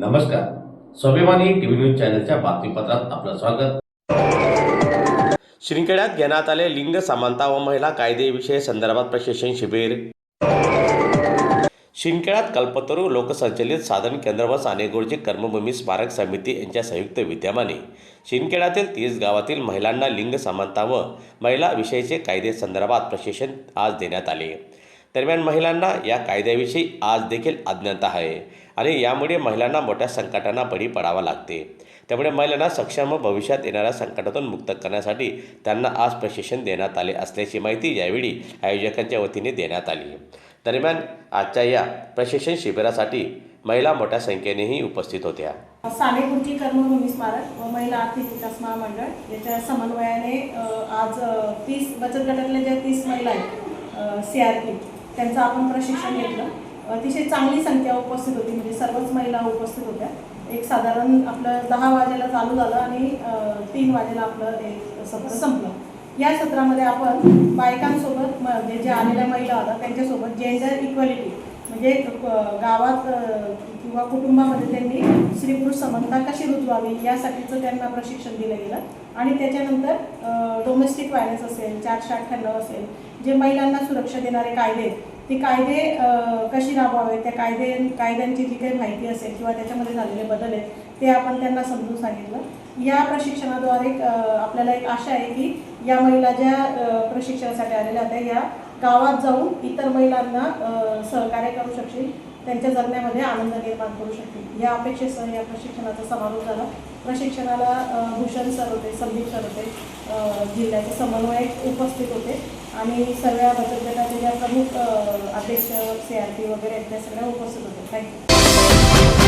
नमस्कार. स्वाभिमानी TV news चॅनलच्या बातमीपत्रात आपलं स्वागत. शिंदखेड्यात घेण्यात आले लिंग समानता व महिला कायदेविषयी संदर्भात प्रशिक्षण शिबिर. शिंदखेड्यात कल्पतरू लोकसंचलित साधन केंद्र व सानेगुरुजी कर्मभूमी स्मारक समिती यांच्या संयुक्त विद्यमाने शिंदखेड्यातील तीस गावातील महिलांना लिंग समानता व महिलाविषयीचे कायदे संदर्भात प्रशिक्षण आज देण्यात आले. दरम्यान महिलांना या कायद्याविषयी आज देखील अज्ञात आहे आणि यामुळे महिलांना मोठ्या संकटांना बळी पडावा लागते. त्यामुळे महिलांना सक्षम व भविष्यात येणाऱ्या संकटातून मुक्त करण्यासाठी त्यांना आज प्रशिक्षण देण्यात आले असल्याची माहिती यावेळी आयोजकांच्या वतीने देण्यात आली. दरम्यान आजच्या या प्रशिक्षण शिबिरासाठी महिला मोठ्या संख्येनेही उपस्थित होत्या. सानेगुरुजी कर्मभूमी स्मारक व महिला आर्थिक विकास महामंडळ याच्या समन्वयाने आज तीस बचत गटातल्या ज्या तीस महिला आहेत सी आर पी त्यांचं आपण प्रशिक्षण घेतलं. अतिशय चांगली संख्या उपस्थित होती म्हणजे सर्वच महिला उपस्थित होत्या. एक साधारण आपलं दहा वाजेला चालू झालं आणि तीन वाजेला आपलं एक सत्र संपलं. या सत्रामध्ये आपण बायकांसोबत म्हणजे ज्या आलेल्या महिला होत्या त्यांच्यासोबत जेंडर इक्वॅलिटी म्हणजे गावात किंवा कुटुंबामध्ये त्यांनी स्त्री पुरुष समानता कशी रुजवावी यासाठीचं त्यांना प्रशिक्षण दिलं गेलं. आणि त्याच्यानंतर डोमेस्टिक व्हायलन्स असेल चारशे अठ्ठ्याण्णव असेल जे महिलांना सुरक्षा देणारे कायदे ते कायदे कशी राबवावे त्या कायदे कायद्यांची जी काही माहिती असेल किंवा त्याच्यामध्ये झालेले बदल आहेत ते आपण त्यांना समजून सांगितलं. या प्रशिक्षणाद्वारे आपल्याला एक आशा आहे की या महिला ज्या प्रशिक्षणासाठी आलेल्या होत्या या गावात जाऊन इतर महिलांना सहकार्य करू शकतील. त्यांच्या जगण्यामध्ये आनंद निर्माण करू शकतील. या अपेक्षेसह या प्रशिक्षणाचा समारोप झाला. प्रशिक्षणाला भूषण सर होते संदीप सर होते जिल्ह्याचे समन्वयक उपस्थित होते. आणि सगळ्या बचत गटाच्या ज्या प्रमुख अध्यक्ष सी आर पी वगैरे आहेत त्या सगळ्या उपस्थित होते. थँक्यू